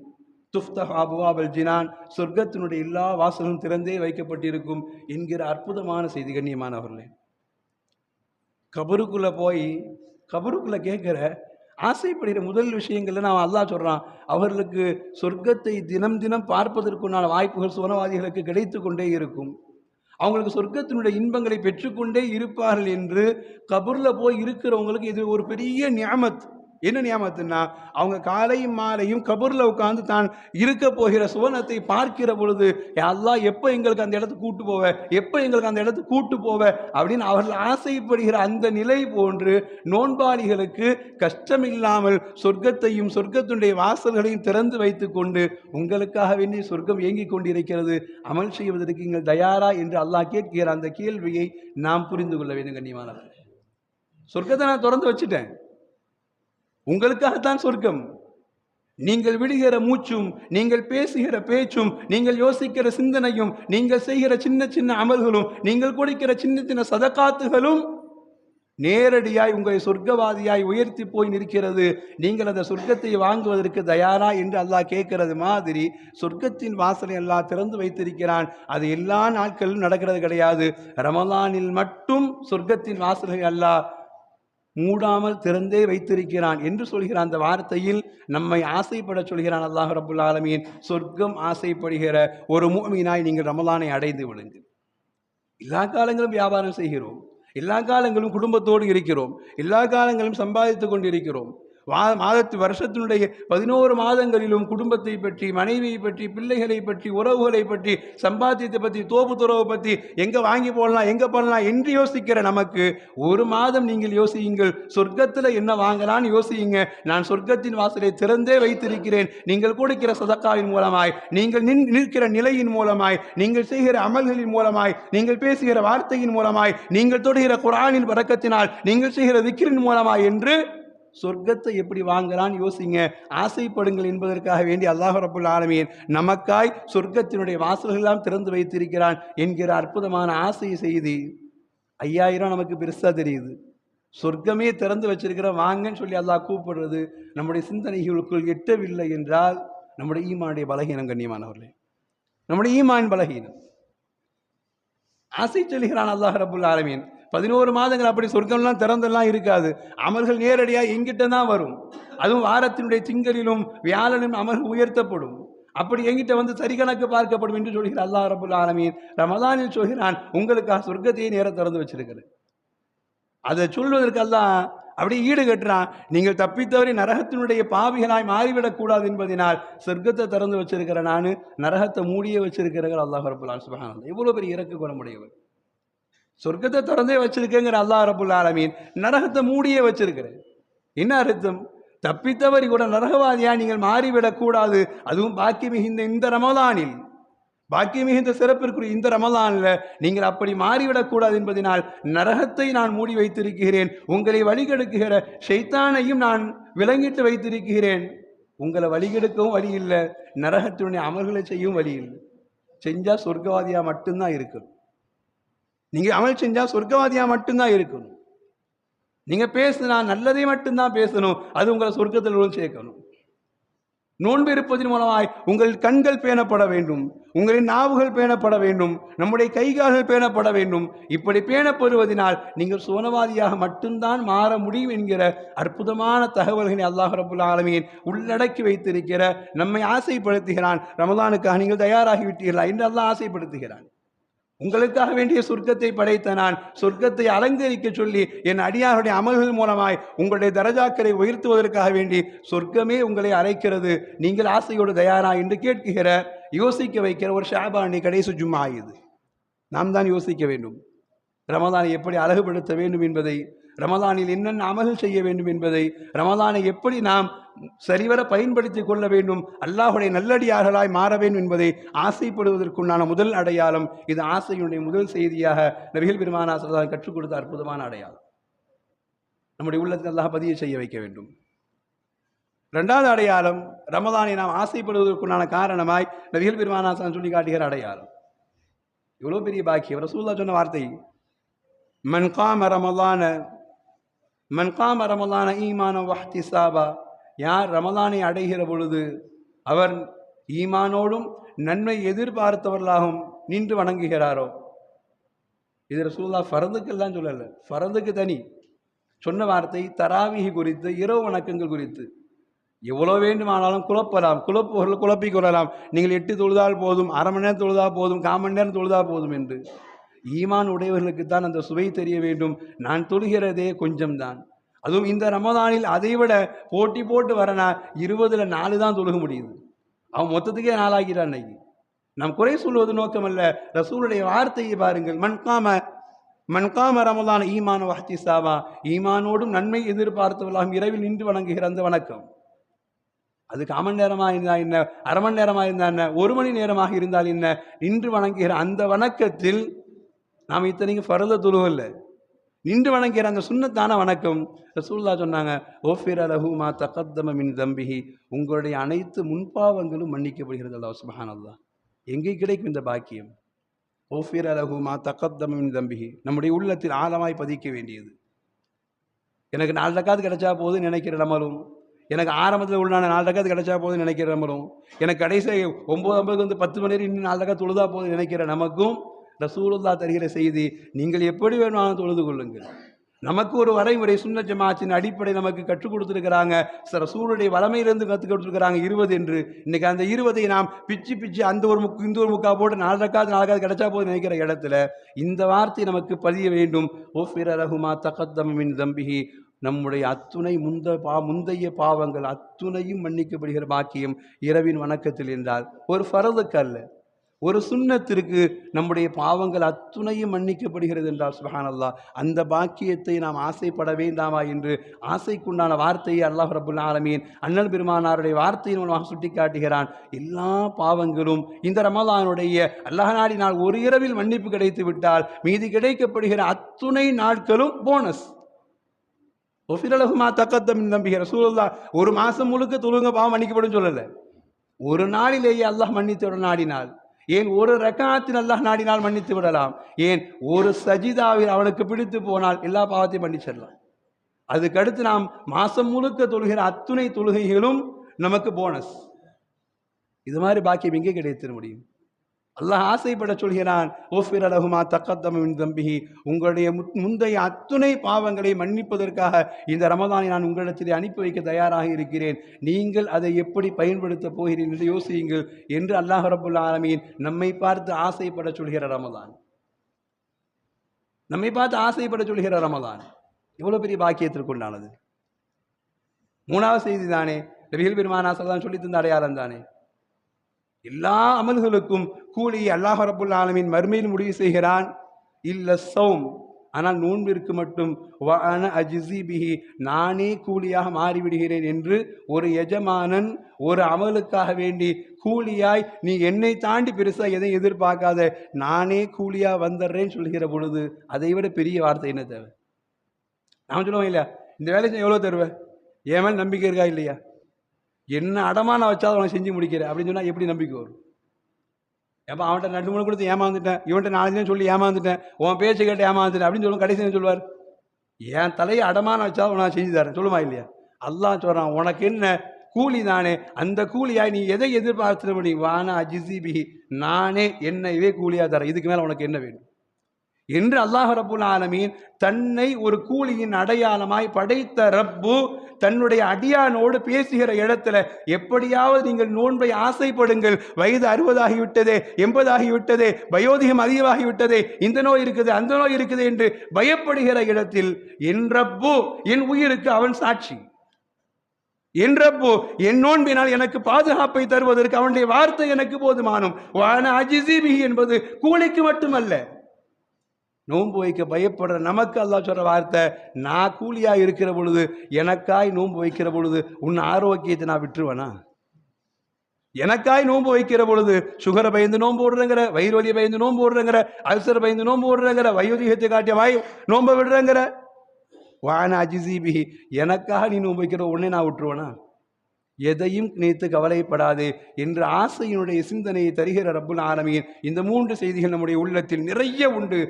A: துஃப்தஹ் அபுவாபல் ஜினான். சொர்க்கத்தினுடைய எல்லா வாசல்களும் திறந்தே வைக்கப்பட்டிருக்கும் என்கிற அற்புதமான செய்தி கண்ணியமானவர்களே. கபருக்குள்ளே போய் கபருக்குள்ளே கேட்குற ஆசைப்படுகிற முதல் விஷயங்களில் நான் அல்லாஹ் சொல்கிறான் அவர்களுக்கு சொர்க்கத்தை தினம் தினம் பார்ப்பதற்குண்டான வாய்ப்புகள் சுவனவாதிகளுக்கு கிடைத்து கொண்டே இருக்கும். அவங்களுக்கு சொர்க்கத்தினுடைய இன்பங்களை பெற்றுக்கொண்டே இருப்பார்கள் என்று கபூரில் போய் இருக்கிறவங்களுக்கு இது ஒரு பெரிய நியாமத். என்ன நியாமத்துன்னா அவங்க காலையும் மாலையும் கபூரில் உட்காந்து தான் இருக்க போகிற சுவனத்தை பார்க்கிற பொழுது அல்லாஹ் எப்போ எங்களுக்கு அந்த இடத்துக்கு கூட்டு போவ? எப்போ எங்களுக்கு அந்த இடத்துக்கு கூட்டு போவ? அப்படின்னு அவர்கள் ஆசைப்படுகிற அந்த நிலை போன்று நோன்பாளிகளுக்கு கஷ்டமில்லாமல் சொர்க்கத்தையும் சொர்க்கத்துடைய வாசல்களையும் திறந்து வைத்துக்கொண்டு உங்களுக்காக வேண்டி சொர்க்கம் இயங்கிக் கொண்டிருக்கிறது. அமல் செய்வதற்கு நீங்கள் தயாரா? என்று அல்லாஹ் கேட்கிற அந்த கேள்வியை நாம் புரிந்து கொள்ள வேண்டும் கண்ணியமானவர் சொர்க்கத்தை நான் திறந்து வச்சுட்டேன். உங்களுக்காகத்தான் சொர்க்கம். நீங்கள் விடுகிற மூச்சும் நீங்கள் பேசுகிற பேச்சும் நீங்கள் யோசிக்கிற சிந்தனையும் நீங்கள் செய்கிற சின்ன சின்ன அமல்களும் நீங்கள் கொடுக்கிற சின்ன சின்ன சதக்காத்துகளும் நேரடியாய் உங்களை சொர்க்கவாதியாய் உயர்த்தி போய் நிற்கிறது. நீங்கள் அந்த சொர்க்கத்தை வாங்குவதற்கு தயாரா என்று அல்லாஹ் கேட்கிறது மாதிரி சொர்க்கத்தின் வாசலை எல்லாம் திறந்து வைத்திருக்கிறான். அது எல்லா நாட்களிலும் நடக்கிறது கிடையாது. ரமலானில் மட்டும் சொர்க்கத்தின் வாசலை அல்லாஹ் மூடாமல் திறந்தே வைத்திருக்கிறான் என்று சொல்கிற அந்த வார்த்தையில். நம்மை ஆசைப்பட சொல்கிறான் அல்லாஹ் ரபுல் ஆலமீன். சொர்க்கம் ஆசைப்படுகிற ஒரு மூமினாய் நீங்கள் ரமலானை அடைந்து விடுங்கள். எல்லா காலங்களும் வியாபாரம் செய்கிறோம். எல்லா காலங்களும் குடும்பத்தோடு இருக்கிறோம். எல்லா காலங்களும் சம்பாதித்து கொண்டிருக்கிறோம். மாதத்து வருஷத்தினுடைய பதினோரு மாதங்களிலும் குடும்பத்தை பற்றி மனைவியை பற்றி பிள்ளைகளை பற்றி உறவுகளை பற்றி சம்பாத்தியத்தை பற்றி தோப்பு துறவை பற்றி எங்கே வாங்கி போடலாம் எங்கே பண்ணலாம் என்று யோசிக்கிற நமக்கு ஒரு மாதம் நீங்கள் யோசியுங்கள். சொர்க்கத்தில் என்ன வாங்கலாம்னு யோசியுங்க. நான் சொர்க்கத்தின் வாசலை திறந்தே வைத்திருக்கிறேன். நீங்கள் கொடுக்கிற சதக்காவின் மூலமாய் நீங்கள் நின் நிற்கிற நிலையின் மூலமாய் நீங்கள் செய்கிற அமல்களின் மூலமாய் நீங்கள் பேசுகிற வார்த்தையின் மூலமாய் நீங்கள் தொடுகிற குரானின் பறக்கத்தினால் நீங்கள் செய்கிற திக்கிரின் மூலமாய் என்று சொர்க்கத்தை எப்படி வாங்கலான்னு யோசிங்க. ஆசைப்படுங்கள் என்பதற்காக வேண்டி அல்லாஹ் ரபுல் ஆலமீன் நமக்காய் சொர்க்கத்தினுடைய வாசல்களெல்லாம் திறந்து வைத்திருக்கிறான் என்கிற அற்புதமான ஆசை செய்தி. ஐயாயிரம் நமக்கு பெருசாக தெரியுது. சொர்க்கமே திறந்து வச்சிருக்கிற வாங்கன்னு சொல்லி அல்லாஹ் கூப்பிடுறது நம்முடைய சிந்தனைகளுக்குள் எட்டவில்லை என்றால் நம்முடைய ஈமானுடைய பலகீனம் கண்ணியமானவர்களே. நம்முடைய ஈமான் பலகீனம். ஆசை சொல்கிறான் அல்லாஹ் ரபுல் ஆலமீன். பதினோரு மாதங்கள் அப்படி சொர்க்கம்லாம் திறந்தெல்லாம் இருக்காது. அமல்கள் நேரடியாக எங்கிட்ட தான் வரும். அதுவும் வாரத்தினுடைய திங்களிலும் வியாழனும் அமல்கள் உயர்த்தப்படும். அப்படி எங்கிட்ட வந்து சரி கணக்கு பார்க்கப்படும் என்று சொல்கிறார் அல்லாஹ் ரபுல் ஆலமீன். ரமதானில் சொல்கிறான் உங்களுக்காக சொர்க்கத்தையே நேரம் திறந்து வச்சிருக்கிறேன் அதை சொல்வதற்கு அல்லாஹ் அப்படியே ஈடு கட்டுறான். நீங்கள் தப்பித்தவரை நரகத்தினுடைய பாவிகளாய் மாறிவிடக்கூடாது என்பதனால் சொர்க்கத்தை திறந்து வச்சிருக்கிற நான் நரகத்தை மூடியே வச்சிருக்கிறவர் அல்லாஹ் ரபுல்லா சுபஹான் இவ்வளோ பெரிய இறக்கு குணமுடையவர். சொர்க்கத்தை திறந்தே வச்சிருக்கேங்கிற அல்லா ரபுல் ஆலமீன் நரகத்தை மூடியே வச்சிருக்கிறேன் என்ன அர்த்தம்? தப்பித்தவரி கூட நரகவாதியா? நீங்கள் மாறிவிடக்கூடாது அதுவும் பாக்கி மிகுந்த இந்த ரமலானில். பாக்கி மிகுந்த சிறப்பிற்குரிய இந்த ரமலானில் நீங்கள் அப்படி மாறிவிடக்கூடாது என்பதனால் நரகத்தை நான் மூடி வைத்திருக்கிறேன். உங்களை வழிகெடுக்குகிற ஷைத்தானையும் நான் விலங்கிட்டு வைத்திருக்கிறேன். உங்களை வழிகெடுக்கவும் வழி இல்லை. நரகத்தினுடைய அமல்களை செய்யவும் வழி இல்லை. செஞ்சால் சொர்க்கவாதியாக மட்டும்தான் இருக்கணும். நீங்கள் அமல் செஞ்சால் சொர்க்கவாதியாக மட்டும்தான் இருக்கணும். நீங்கள் பேசுனா நல்லதை மட்டும்தான் பேசணும். அது உங்களை சொர்க்கத்தில் உள்ள சேர்க்கணும். நோன்பு இருப்பதன் மூலமாய் உங்கள் கண்கள் பேணப்பட வேண்டும். உங்களின் நாவுகள் பேணப்பட வேண்டும். நம்முடைய கைகால்கள் பேணப்பட வேண்டும். இப்படி பேணப்படுவதனால் நீங்கள் சுவனவாதியாக மட்டும்தான் மாற முடியும் என்கிற அற்புதமான தகவல்களை அல்லாஹ் ரபுல் ஆலமியின் உள்ளடக்கி வைத்திருக்கிற நம்மை ஆசைப்படுத்துகிறான். ரமதானுக்காக நீங்கள் தயாராகி விட்டீர்களா? என்று அல்லாஹ் ஆசைப்படுத்துகிறான். உங்களுக்காக வேண்டிய சொர்க்கத்தை படைத்த நான் சொர்க்கத்தை அலங்கரிக்க சொல்லி என் அடியாருடைய அமல்கள் மூலமாய் உங்களுடைய தரஜாக்களை உயர்த்துவதற்காக வேண்டி சொர்க்கமே உங்களை அழைக்கிறது. நீங்கள் ஆசையோடு தயாரா என்று கேட்கிற யோசிக்க வைக்கிற ஒரு ஷாபானி கடைசி ஜும்மா இது. நாம் தான் யோசிக்க வேண்டும். ரமதானை எப்படி அழகுபடுத்த வேண்டும் என்பதை ரமதானில் என்னென்ன அமல்கள் செய்ய வேண்டும் என்பதை ரமதானை எப்படி நாம் சரிவர பயன்படுத்திக் கொள்ள வேண்டும். அல்லாஹுடைய நல்லடியார்களாய் மாற வேண்டும் என்பதை ஆசைப்படுவதற்குண்டான முதல் அடையாளம் இது ஆசையினுடைய முதல் செய்தியாக நபிகள் பெருமானாசதான் கற்றுக் கொடுத்த அற்புதமான அடையாளம். நம்முடைய உள்ளத்தில் அல்லாஹ் பதிவு செய்ய வைக்க வேண்டும். ரெண்டாவது அடையாளம் ரமதானை நாம் ஆசைப்படுவதற்குண்டான காரணமாய் நபிகள் பெருமானாசன் சொல்லி காட்டுகிற அடையாளம். இவ்வளோ பெரிய பாக்கியம். ரசூல்லா சொன்ன வார்த்தை மன்காம் ரமலான மன்காம ரமலான ஈமான வஹ்திசாபா யார் ரமதானை அடைகிற பொழுது அவர் ஈமானோடும் நன்மை எதிர்பார்த்தவர்களாகவும் நின்று வணங்குகிறாரோ? இது ரசூல்லா ஃபரதுக்கெல்லாம் சொல்லலை. ஃபரதுக்கு தனி. சொன்ன வார்த்தை தராவிகி குறித்து இரவு வணக்கங்கள் குறித்து. எவ்வளோ வேண்டுமானாலும் குழப்பலாம். குழப்பவர்கள் குழப்பிக் கொள்ளலாம். நீங்கள் எட்டு தொழுதால் போதும் அரை மணி நேரம் தொழுதா போதும் கால் மணி நேரம் தொழுதா போதும் என்று. ஈமான் உடையவர்களுக்கு தான் அந்த சுவை தெரிய வேண்டும். நான் தொழுகிறதே கொஞ்சம்தான். அதுவும் இந்த ரமதானில் அதை விட போட்டி போட்டு வரனா இருபதுல நாலு தான் தொழுக முடியுது. அவன் மொத்தத்துக்கே நாளாகிறான் அன்னைக்கு நாம் குறை சொல்வது நோக்கமல்ல. ரசூலுடைய வார்த்தையை பாருங்கள். மண்காம மண்காம ரமதான ஈமான வஹ்தி சாவா. ஈமானோடும் நன்மை எதிர்பார்த்தவர்களாகும் இரவில் நின்று வணங்குகிற அந்த வணக்கம். அது காமன் நேரமாக இருந்தால் என்ன? அரை மணி நேரமாக இருந்தால் என்ன? ஒரு மணி நேரமாக இருந்தால் என்ன? நின்று வணங்குகிற அந்த வணக்கத்தில் நாம் இத்தனைக்கும் ஃபரத துருவல்ல நின்று வணங்கிறாங்க அந்த சுண்ணத்தான வணக்கம் ரசூல்லா சொன்னாங்க ஓஃபிர அலஹு மா தகத்தம மின் தம்பிஹி. உங்களுடைய அனைத்து முன்பாவங்களும் மன்னிக்கப்படுகிறது அல்லா சுபஹான் அல்லா எங்கே கிடைக்கும் இந்த பாக்கியம்? ஓஃபிர அலஹு மா தகத்தம மின் தம்பிஹி. நம்முடைய உள்ளத்தில் ஆழமாய் பதிக்க வேண்டியது. எனக்கு நாலு ரக்காத்து கிடைச்சா போதும் நினைக்கிற நம்மளும். எனக்கு ஆரம்பத்தில் உள்ள நாலு ரக்காத்து கிடைச்சா போதும் நினைக்கிற நம்மளும். எனக்கு கடைசி ஒம்பது ஐம்பதுக்கு வந்து பத்து மணி நேரம் இன்னும் நாலு ரக்கா தொழுதா போதும் நினைக்கிற நமக்கும் ரசூலுல்லா தருகிற செய்தி நீங்கள் எப்படி வேணுமானாலும் தொழுது கொள்ளுங்கள். நமக்கு ஒரு வரைமுறை சுன்ன ஜமாத்தின் அடிப்படை நமக்கு கற்றுக் கொடுத்துருக்கிறாங்க. சில ரசூலுடைய வளமையிலிருந்து கற்றுக் கொடுத்துருக்கிறாங்க இருபது என்று. இன்னைக்கு அந்த இருபதை நாம் பிச்சு பிச்சு அந்த ஒரு முக்கு இந்த ஒரு முக்கா போட்டு நாலு ரக்காது நாலு கிடைச்சா போது நினைக்கிற இடத்துல இந்த வார்த்தை நமக்கு பதிய வேண்டும். ஓஃபிர ரஹுமா தகத்தமின் தம்பிகி நம்முடைய அத்துணை முந்த பா முந்தைய பாவங்கள் அத்துணையும் மன்னிக்கப்படுகிற பாக்கியம் இரவின் வணக்கத்தில் என்றால் ஒரு ஃபரதுக்கு அல்ல. ஒரு சுண்ணத்திற்கு நம்முடைய பாவங்கள் அத்துணையும் மன்னிக்கப்படுகிறது என்றால் சுபஹானல்லா அந்த பாக்கியத்தை நாம் ஆசைப்பட வேண்டாமா என்று ஆசைக்குண்டான வார்த்தையை அல்லாஹ் ரபுல் ஆலமீன் அண்ணல் பெருமானாருடைய வார்த்தையின் மூலமாக சுட்டிக்காட்டுகிறான். எல்லா பாவங்களும் இந்த ரமலானுடைய அல்லாஹ் நாடினால் ஒரு இரவில் மன்னிப்பு கிடைத்து விட்டால் மீதி கிடைக்கப்படுகிற அத்துணை நாட்களும் போனஸ். ஒஃபிரலகுமா தக்கத்தம் நம்புகிற ரசூலுல்லா ஒரு மாதம் முழுக்க தொழுங்க பாவம் மன்னிக்கப்படும் சொல்லலை. ஒரு நாளிலேயே அல்லாஹ் மன்னித்து நாடினால். ஏன் ஒரு ரக்காத்தில் அல்லாஹ் நாடினால் மன்னித்து விடலாம்? ஏன் ஒரு சஜிதாவில் அவனுக்கு பிடித்து போனால் எல்லா பாவத்தையும் மன்னிச்சிடலாம் அதுக்கடுத்து நாம் மாதம் முழுக்க தொழுகிற அத்துணை தொழுகைகளும் நமக்கு போனஸ் இது மாதிரி பாக்கியம் எங்கே கிடைத்திட முடியும்? அல்லாஹ் ஆசைப்பட சொல்கிறான் ஓஃபிர் அலகுமா தக்கத்தமின் தம்பிஹி. உங்களுடைய முத்- முந்தைய அத்துணை பாவங்களை மன்னிப்பதற்காக இந்த ரமதானை நான் உங்களிடத்தில் அனுப்பி வைக்க தயாராக இருக்கிறேன். நீங்கள் அதை எப்படி பயன்படுத்தப் போகிறீர்கள் என்று யோசியுங்கள் என்று அல்லாஹ் ரபுல் ஆலமீன் நம்மை பார்த்து ஆசைப்பட சொல்கிற ரமதான். நம்மை பார்த்து ஆசைப்பட சொல்கிற ரமதான். இவ்வளோ பெரிய பாக்கியத்திற்குண்டானது மூணாவது செய்தி தானே? நபிகள் பெருமானாசல் தான் சொல்லி தந்த அடையாளம் தானே? எல்லா அமல்களுக்கும் கூலி அல்லாஹ் ரபுல் ஆலமின் மறுமையில் முடிவு செய்கிறான். இல்ல சௌம். ஆனால் நோன்பிற்கு மட்டும் வான அஜிசி பிஹி நானே கூலியாக மாறிவிடுகிறேன் என்று ஒரு எஜமானன் ஒரு அமலுக்காக வேண்டி கூலியாய் நீ என்னை தாண்டி பெருசாக எதையும் எதிர்பார்க்காத நானே கூலியாக வந்துடுறேன்னு சொல்கிற பொழுது அதை விட பெரிய வார்த்தை என்ன தேவை? நான் சொல்லுவேன் இல்லையா? இந்த வேலை எவ்வளோ தருவேன் என் மேல் நம்பிக்கை இருக்கா இல்லையா? என்ன அடமான வச்சாலும் அவனை செஞ்சு முடிக்கிறேன் அப்படின்னு சொன்னால் எப்படி நம்பிக்கை வரும்? ஏப்பா அவன்கிட்ட ரெண்டு மூணு கொடுத்து ஏமாந்துட்டேன். இவன்கிட்ட நாலஞ்சு சொல்லி ஏமாந்துட்டேன். உன் பேச்சு கேட்டு ஏமாந்துட்டேன் அப்படின்னு சொல்லுவோம் கடைசி சொல்லுவார். என் தலையை அடமான வச்சாலும் நான் செஞ்சு தரேன். சொல்லுமா இல்லையா? அல்லா சொல்கிறான் உனக்கு என்ன கூலி தானே அந்த கூலியாய் நீ எதை எதிர்பார்த்து முடியும் வானா அஜிசிபி நானே என்ன இதே கூலியாக தரேன். இதுக்கு மேலே உனக்கு என்ன வேணும்? என்று அல்லாஹ் ரபுல் ஆலமீன் தன்னை ஒரு கூலியின் அடையாளமாய் படைத்த ரப்பு தன்னுடைய அடியானோடு பேசுகிற இடத்துல எப்படியாவது நீங்கள் நோன்பை ஆசைப்படுங்கள். வயது அறுபதாகிவிட்டதே எண்பதாகிவிட்டதே வயோதிகம் அதிகமாகிவிட்டதே இந்த நோய் இருக்குது அந்த நோய் இருக்குது என்று பயப்படுகிற இடத்தில் என் ரப்பு என் உயிருக்கு அவன் சாட்சி. என்றப்போ என் நோன்பினால் எனக்கு பாதுகாப்பை தருவதற்கு அவனுடைய வார்த்தை எனக்கு போதுமானும். வான அஜிசிபி என்பது கூலிக்கு மட்டுமல்ல. நோன்பு வைக்க பயப்படுற நமக்கு அல்லா சொல்கிற வார்த்தை நான் கூலியாக இருக்கிற பொழுது எனக்காய் நோன்பு வைக்கிற பொழுது உன் ஆரோக்கியத்தை நான் விட்டுருவேனா? எனக்காய் நோன்பு வைக்கிற பொழுது சுகரை பயந்து நோன்பு விடுறேங்கிற வயிறு வலி பயந்து நோன்பு விடுறேங்கிற அல்சர் பயந்து நோன்பு விடுறேங்கிற வயோதிகத்தை காட்டிய வாய் நோன்பை விடுறேங்கிற. வான அஜிசிபி எனக்காக நீ நோன்பு வைக்கிற உடனே நான் விட்டுருவேனா? எதையும் நினைத்து கவலைப்படாது என்ற ஆசையினுடைய சிந்தனையை தருகிற ரப்புல் ஆரம்பியின் இந்த மூன்று செய்திகள் நம்முடைய உள்ளத்தில் நிறைய உண்டு.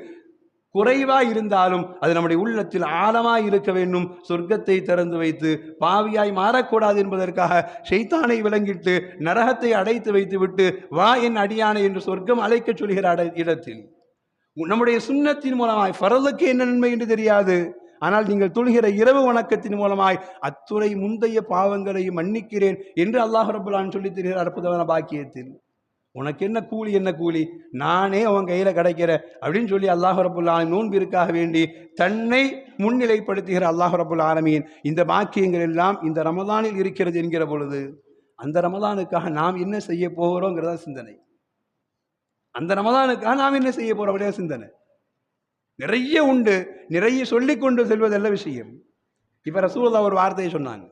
A: குறைவாக இருந்தாலும் அது நம்முடைய உள்ளத்தில் ஆழமாக இருக்க வேண்டும். சொர்க்கத்தை திறந்து வைத்து பாவியாய் மாறக்கூடாது என்பதற்காக ஷைத்தானை விளங்கிட்டு நரகத்தை அடைத்து வைத்து விட்டு வா என் அடியானை என்று சொர்க்கம் அழைக்கச் சொல்கிற அட இடத்தில். நம்முடைய சுண்ணத்தின் மூலமாய் ஃபரலுக்கு என்ன நன்மை என்று தெரியாது. ஆனால் நீங்கள் தொழுகிற இரவு வணக்கத்தின் மூலமாய் அத்துறை முந்தைய பாவங்களையும் மன்னிக்கிறேன் என்று அல்லாஹ் ரபுல்லான் சொல்லித் தருகிறார் அற்புதமான பாக்கியத்தில். உனக்கு என்ன கூலி என்ன கூலி? நானே அவன் கையில் கிடைக்கிற அப்படின்னு சொல்லி அல்லாஹ் ரபுல் ஆலமீன் நோன்பிற்காக வேண்டி தன்னை முன்னிலைப்படுத்துகிற அல்லாஹ் ரபுல் ஆலமீன் இந்த பாக்கியங்கள் எல்லாம் இந்த ரமதானில் இருக்கிறது என்கிற பொழுது அந்த ரமதானுக்காக நாம் என்ன செய்ய போகிறோங்கிறதா சிந்தனை. அந்த ரமதானுக்காக நாம் என்ன செய்ய போகிறோம் அப்படியே சிந்தனை. நிறைய உண்டு நிறைய சொல்லிக்கொண்டு செல்வதல்ல விஷயம். இப்போ ரசூலுல்லா ஒரு வார்த்தையை சொன்னாங்க.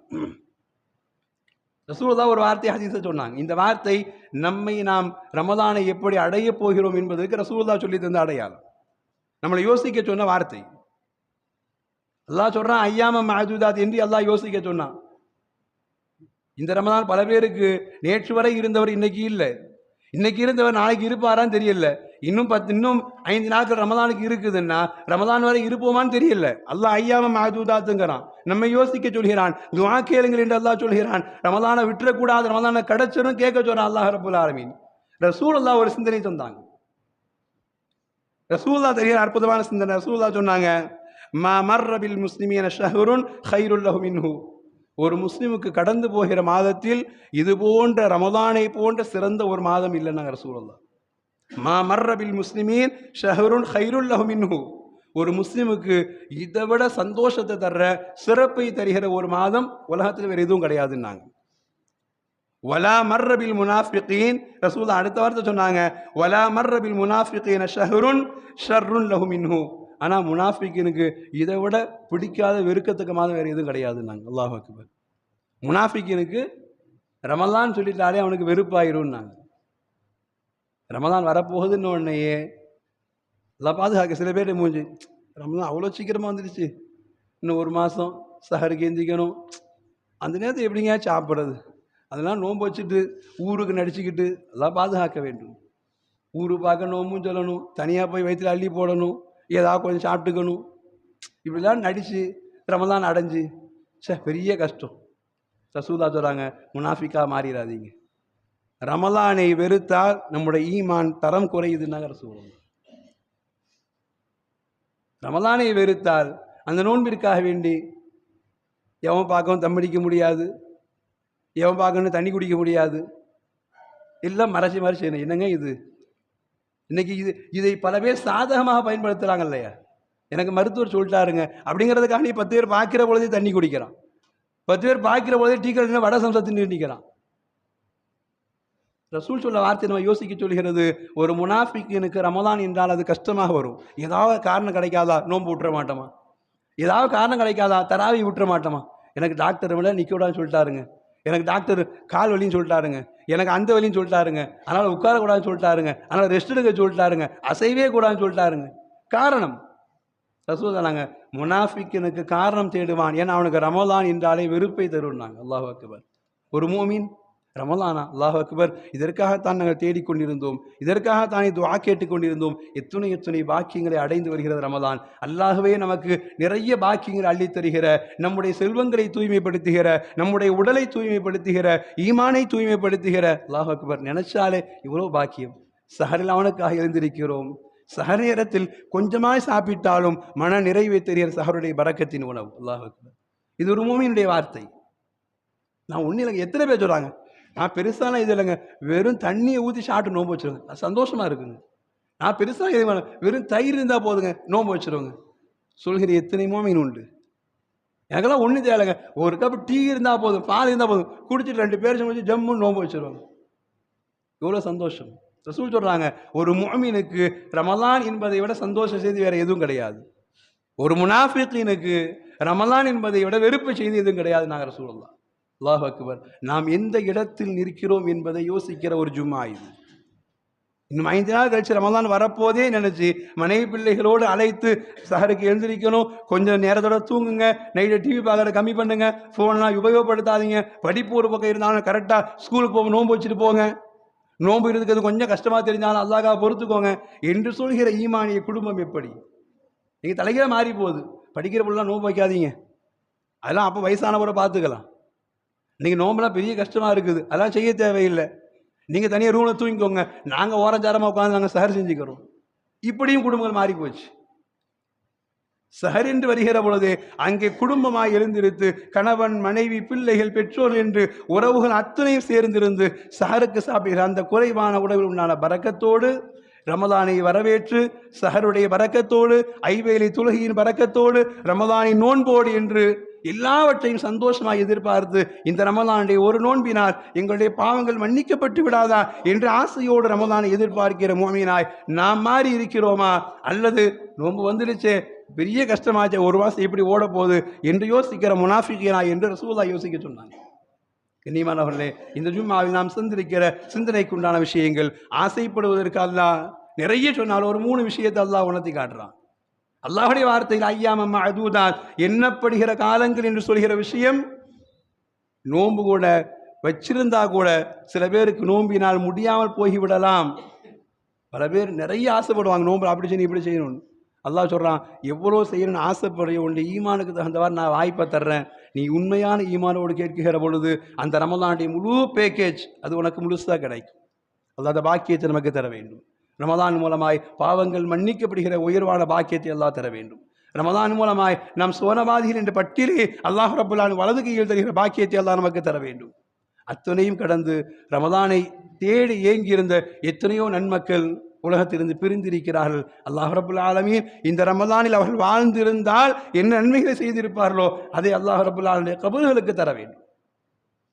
A: ரசூலதா ஒரு வார்த்தை ஹதீஸை சொன்னாங்க. இந்த வார்த்தை நம்மை நாம் ரமதானை எப்படி அடையப் போகிறோம் என்பதற்கு ரசூலதா சொல்லி தந்த அடையாளம். நம்மளை யோசிக்க சொன்ன வார்த்தை. அல்லாஹ் சொல்கிறான் ஐயாம மஹஜூதாத் என்று அல்லாஹ் யோசிக்க சொன்னான். இந்த ரமதான் பல பேருக்கு நேற்று வரை இருந்தவர் இன்னைக்கு இல்லை. இன்னைக்கு இருந்தவர் நாளைக்கு இருப்பாரான்னு தெரியல. இன்னும் பத்து இன்னும் ஐந்து நாட்கள் ரமதானுக்கு இருக்குதுன்னா ரமதான் வரை இருப்போமான்னு தெரியல. அல்லாஹ் ஐயாம மாஜூதாத்துங்கிறான் நம்ம யோசிக்க சொல்கிறான் துவா கேளுங்கள் என்று அல்லாஹ் சொல்கிறான். ரமதானை விட்டுறக்கூடாது ரமதானை கிடைச்சிடும் கேட்க சொல்கிறான் அல்லாஹ் ரபுல் ஆரமீன் ரசூல் அல்லா ஒரு சிந்தனை சொன்னாங்க. ரசூல்லா தெரிகிற அற்புதமான சிந்தனை ரசூல்லா சொன்னாங்க மா மர்ரபில் முஸ்லிமியன ஷஹருன் ஹைருல்லஹு மின்ஹூ. ஒரு முஸ்லிமுக்கு கடந்து போகிற மாதத்தில் இது போன்ற ரமதானை போன்ற சிறந்த ஒரு மாதம் இல்லைன்னாங்க ரசூலல்லா மா மர்ரபில் முஸ்லிமீன் ஷஹருன் ஹைருல் மின்ஹு ஒரு முஸ்லிமுக்கு இதை விட சந்தோஷத்தை தர்ற சிறப்பை தருகிற ஒரு மாதம் உலகத்தில் வேறு எதுவும் கிடையாதுன்னாங்க. வலா மர்ரபில் முனாஃபிகீன் ரசூலா அடுத்த வார்த்தை சொன்னாங்க வலா மர்ரபில் முனாஃபிகீன ஷஹருன் ஷர்ருன் லஹு மின்ஹூ. ஆனால் முனாஃபிக்கினுக்கு இதை விட பிடிக்காத வெறுக்கத்தக்க மாதம் வேறு எதுவும் கிடையாதுன்னாங்க அல்லாஹ் அக்பர். முனாஃபிக்கினுக்கு ரமலான் சொல்லிட்டாலே அவனுக்கு வெறுப்பாயிரும்னாங்க. ரமலான் வரப்போகுதுன்னு உடனேயே எல்லாம் பாதுகாக்க சில பேர் மூஞ்சி ரமலான் அவ்வளோ சீக்கிரமாக வந்துடுச்சு. இன்னும் ஒரு மாதம் சஹருக்கு எந்திக்கணும் அந்த நேரத்தை எப்படிங்க சாப்பிட்றது? அதெல்லாம் நோன்பு வச்சுட்டு ஊருக்கு நடிச்சுக்கிட்டு எல்லாம் பாதுகாக்க வேண்டும். ஊரு பார்க்க நோம்பும் சொல்லணும். தனியாக போய் வயிற்றில் அள்ளி போடணும். ஏதாவது கொஞ்சம் சாப்பிட்டுக்கணும். இப்படிலாம் நடித்து ரமதான் அடைஞ்சு சே பெரிய கஷ்டம். ரசூலா சொல்கிறாங்க முனாஃபிக்கா மாறிடாதீங்க ரமலானை வெறுத்தால் நம்முடைய ஈமான் தரம் குறையுதுன்னாங்க ரசூலம் ரமலானை வெறுத்தால் அந்த நோன்பிற்காக வேண்டி எவன் பார்க்கவும் தம்மடிக்க முடியாது. எவன் பார்க்கணும் தண்ணி குடிக்க முடியாது. எல்லாம் மறைச்சி மறைச்சி என்ன என்னங்க இது? இன்னைக்கு இது இதை பல பேர் சாதகமாக பயன்படுத்துகிறாங்க இல்லையா எனக்கு மருத்துவர் சொல்லிட்டாருங்க. அப்படிங்கிறதுக்காக நீ பத்து பேர் பார்க்கிற பொழுதே தண்ணி குடிக்கிறான். பத்து பேர் பார்க்கிற பொழுதே டீ கடையில் வடை சம்சத்தின்னு நிற்கிறான். ரசூல் சொல்ல வார்த்தை நம்ம யோசிக்க சொல்கிறது ஒரு முனாஃபிக்கு ரமதான் என்றால் அது கஷ்டமாக வரும். ஏதாவது காரணம் கிடைக்காதா? நோன்பு விட்டுற மாட்டோமா? ஏதாவது காரணம் கிடைக்காதா? தராவி விட்டுற மாட்டோமா? எனக்கு டாக்டர் விட நிற்க விடான்னு சொல்லிட்டாருங்க. எனக்கு டாக்டர் கால் வலின்னு சொல்லிட்டாருங்க. எனக்கு அந்த வலின்னு சொல்லிட்டாருங்க. அதனால் உட்காரக்கூடாதுன்னு சொல்லிட்டாருங்க. அதனால் ரெஸ்ட் எடுக்க சொல்லிட்டாருங்க. அசைவே கூடாதுன்னு சொல்லிட்டாருங்க. காரணம் ரசூல் சொன்னாங்க முனாஃபிக்கனுக்கு காரணம் தேடுவான். ஏன்னா அவனுக்கு ரமலான் என்றாலே வெறுப்பை தருவாங்க அல்லாஹ் அக்பர். ஒரு மூமின் ரமலானா அல்லாஹ் அக்பர். இதற்காகத்தான் நாங்கள் தேடிக்கொண்டிருந்தோம். இதற்காகத்தானே துவா கேட்டுக்கொண்டிருந்தோம். எத்தனை எத்தனை பாக்கியங்களை அடைந்து வருகிறது ரமலான். அல்லாகவே நமக்கு நிறைய பாக்கியங்களை அள்ளித்தருகிற நம்முடைய செல்வங்களை தூய்மைப்படுத்துகிற நம்முடைய உடலை தூய்மைப்படுத்துகிற ஈமானை தூய்மைப்படுத்துகிற அல்லாஹ் அக்பர். நினைச்சாலே இவ்வளோ பாக்கியம். சஹரில் அவனுக்காக எழுந்திருக்கிறோம். சஹர் நேரத்தில் கொஞ்சமாய் சாப்பிட்டாலும் மன நிறைவை தெரிகிற சஹருடைய பறக்கத்தின் உணவு. அல்லாஹ் அக்பர். இது ஒரு மூமியினுடைய வார்த்தை. நான் ஒன்றும் எத்தனை பேர் சொல்கிறாங்க நான் பெருசாலாம் இது இல்லைங்க. வெறும் தண்ணியை ஊற்றி சாப்பிட்டு நோன்பு வச்சுருங்க அது சந்தோஷமாக இருக்குங்க. நான் பெருசாக இது வேணாம் வெறும் தயிர் இருந்தால் போதுங்க. நோன்பு வச்சுருவாங்க. சொல்கிற எத்தனை மீன் உண்டு. எனக்கெல்லாம் ஒன்றும் தேவைங்க ஒரு கப் டீ இருந்தால் போதும். பால் இருந்தால் போதும். குடிச்சிட்டு ரெண்டு பேர் சமைச்சு ஜம்முன்னு நோம்பு வச்சுருவாங்க. இவ்வளோ சந்தோஷம். ரசூல் சொல்கிறாங்க ஒரு மோமீனுக்கு ரமலான் என்பதை விட சந்தோஷ செய்தி வேறு எதுவும் கிடையாது. ஒரு முனாஃபிக்கீனுக்கு ரமலான் என்பதை விட வெறுப்பு செய்தி எதுவும் கிடையாது நாங்கள் ரசூலல்லாம் அல்லாஹ் அக்பர். நாம் எந்த இடத்தில் நிற்கிறோம் என்பதை யோசிக்கிற ஒரு ஜும்மா இது. இன்னும் ஐந்து நாள் கழிச்சு ரமதான் வரப்போதே நினச்சி மனைவி பிள்ளைகளோடு அழைத்து சஹருக்கு எழுந்திருக்கணும். கொஞ்சம் நேரத்தோட தூங்குங்க. நைட்டு டிவி பார்க்கறத கம்மி பண்ணுங்க. ஃபோன்லாம் உபயோகப்படுத்தாதீங்க. படிப்பு ஒரு பக்கம் இருந்தாலும் கரெக்டாக ஸ்கூலுக்கு போக நோன்பு வச்சுட்டு போங்க. நோன்பு இருக்கிறது கொஞ்சம் கஷ்டமாக தெரிஞ்சாலும் அல்லாஹா பொறுத்துக்கோங்க. என்று சொல்கிற ஈமானிய குடும்பம் எப்படி? நீங்கள் தலைகிற மாறி போகுது படிக்கிற பிள்ளைலாம் நோன்பு வைக்காதீங்க. அதெல்லாம் அப்போ வயசானவரை பார்த்துக்கலாம். நீங்கள் நோம்பெல்லாம் பெரிய கஷ்டமாக இருக்குது. அதெல்லாம் செய்ய தேவையில்லை. நீங்கள் தனியாக ரூமில் தூங்கிக்கோங்க. நாங்கள் ஓரஞ்சாரமாக உட்காந்து நாங்கள் சஹர் செஞ்சுக்கிறோம். இப்படியும் குடும்பங்கள் மாறி போச்சு சஹர் என்று வருகிற பொழுது அங்கே குடும்பமாக எழுந்திருத்து கணவன் மனைவி பிள்ளைகள் பெற்றோர் என்று உறவுகள் அத்தனையும் சேர்ந்திருந்து சஹருக்கு சாப்பிடுகிற அந்த குறைவான உணவில் உண்டான பறக்கத்தோடு ரமதானை வரவேற்று சஹருடைய பறக்கத்தோடு ஐவேலி துலகியின் பறக்கத்தோடு ரமதானின் நோன்போடு என்று எல்லாவற்றையும் சந்தோஷமாக எதிர்பார்த்து இந்த ரமதானுடைய ஒரு நோன்பினால் எங்களுடைய பாவங்கள் மன்னிக்கப்பட்டு விடாதா என்று ஆசையோடு ரமதானை எதிர்பார்க்கிற மோமினாய் நாம் மாறி இருக்கிறோமா? அல்லது நோன்பு வந்துடுச்சே பெரிய கஷ்டமாச்சு ஒரு மாதம் எப்படி ஓட போகுது என்று யோசிக்கிற முனாஃபிகனா என்று ரசூலா யோசிக்க சொன்னாங்க. கண்ணியமானவர்களே இந்த ஜும்மாவில் நாம் சிந்திருக்கிற சிந்தனைக்குண்டான விஷயங்கள் ஆசைப்படுவதற்கு அல்லா நிறைய சொன்னால் ஒரு மூணு விஷயத்தை அல்லா உணர்த்தி காட்டுறான். அல்லாஹுடைய வார்த்தையில் ஐயாமம் அதுதான் என்னப்படுகிற காலங்கள் என்று சொல்கிற விஷயம் நோன்பு கூட வச்சிருந்தா கூட சில பேருக்கு நோம்பினால் முடியாமல் போய்விடலாம். பல பேர் நிறைய ஆசைப்படுவாங்க நோம்பு அப்படி செய்யணும் இப்படி செய்யணும்னு அல்லாஹ் சொல்கிறான் எவ்வளோ செய்யணும்னு ஆசைப்படுற உன்னுடைய ஈமானுக்கு தகுந்தவாறு நான் வாய்ப்பை தர்றேன். நீ உண்மையான ஈமானோடு கேட்கிற பொழுது அந்த ரமதானுடைய முழு பேக்கேஜ் அது உனக்கு முழுசாக கிடைக்கும். அல்லாத பாக்கியத்தை நமக்கு தர வேண்டும். ரமதான் மூலமாய் பாவங்கள் மன்னிக்கப்படுகிற உயர்வான பாக்கியத்தை எல்லாம் தர வேண்டும். ரமதான் மூலமாய் நாம் சோனவாதிகள் என்ற பட்டியலே அல்லாஹ் ரபுல்லான் வலது கையில் தருகிற பாக்கியத்தை எல்லாம் நமக்கு தர வேண்டும். அத்தனையும் கடந்து ரமதானை தேடி ஏங்கியிருந்த எத்தனையோ நன்மக்கள் உலகத்திலிருந்து பிரிந்திருக்கிறார்கள். அல்லாஹ் ரபுல் ஆலமீன் இந்த ரமதானில் அவர்கள் வாழ்ந்திருந்தால் என்ன நன்மைகளை செய்திருப்பார்களோ அதை அல்லாஹ் ரபுல் ஆலமிய கபல்களுக்கு தர வேண்டும்.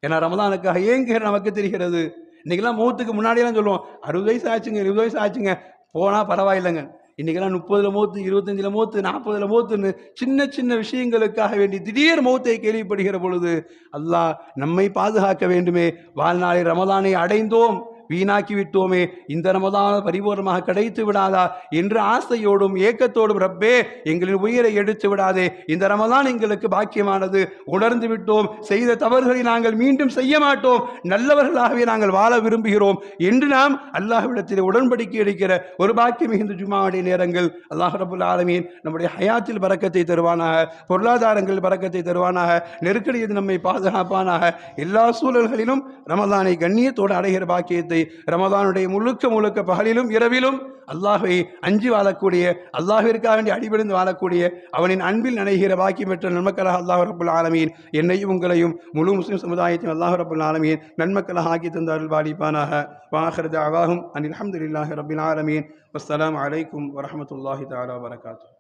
A: ஏன்னா ரமதானுக்காக ஏங்குகிற நமக்கு தெரிகிறது. இன்றைக்கெல்லாம் மூத்துக்கு முன்னாடியெல்லாம் சொல்லுவோம் அறுபது வயசு ஆச்சுங்க இருபது வயசு ஆச்சுங்க. போனால் பரவாயில்லைங்க. இன்றைக்கெல்லாம் முப்பதில் மூத்து இருபத்தஞ்சில் மூத்து நாற்பதில் மூத்துன்னு சின்ன சின்ன விஷயங்களுக்காக வேண்டி திடீர் மூத்தை கேள்விப்படுகிற பொழுது அல்லாஹ் நம்மை பாதுகாக்க வேண்டுமே. வாழ்நாளை ரமதானை அடைந்தோம். வீணாக்கி விட்டோமே இந்த ரமதான பரிபூர்ணமாக கிடைத்து விடாதா என்று ஆசையோடும் ஏக்கத்தோடும் ரப்பே எங்களின் உயிரை எடுத்து விடாதே இந்த ரமதான் எங்களுக்கு பாக்கியமானது. உணர்ந்து விட்டோம் செய்த தவறுகளை நாங்கள் மீண்டும் செய்ய மாட்டோம். நல்லவர்களாகவே நாங்கள் வாழ விரும்புகிறோம் என்று நாம் அல்லாஹ்விடத்தில் உடன்படிக்கை எடுக்கிற ஒரு பாக்கியம் மிகுந்த ஜுமாவுடைய நேரங்கள். அல்லாஹ் ரபுல் ஆலமீன் நம்முடைய ஹயாத்தில் பறக்கத்தை தருவானாக பொருளாதாரங்கள் பறக்கத்தை தருவானாக நெருக்கடியது நம்மை பாதுகாப்பானாக எல்லா சூழல்களிலும் ரமதானை கண்ணியத்தோடு அடைகிற பாக்கியத்தை பாக்கியத்தை ரமதானுடைய முழுக்க முழுக்க பகலிலும் இரவிலும் அல்லாஹை அஞ்சு வாழக்கூடிய அல்லாஹிற்காக வேண்டி அடிபடிந்து வாழக்கூடிய அவனின் அன்பில் நனைகிற பாக்கியம் பெற்ற நன்மக்களாக அல்லாஹ் ரபுல் ஆலமீன். என்னையும் உங்களையும் முழு முஸ்லிம் சமுதாயத்தையும் அல்லாஹ் ரபுல் ஆலமீன் நன்மக்களாக ஆக்கி தந்தார்கள் பாலிப்பானாக வாஹரது அவாகும் அனில் அஹமதுல்லாஹி ரபில் ஆலமீன். வஸ்லாம் அலைக்கும் வரமத்துல்லாஹி தாலா வரகாத்து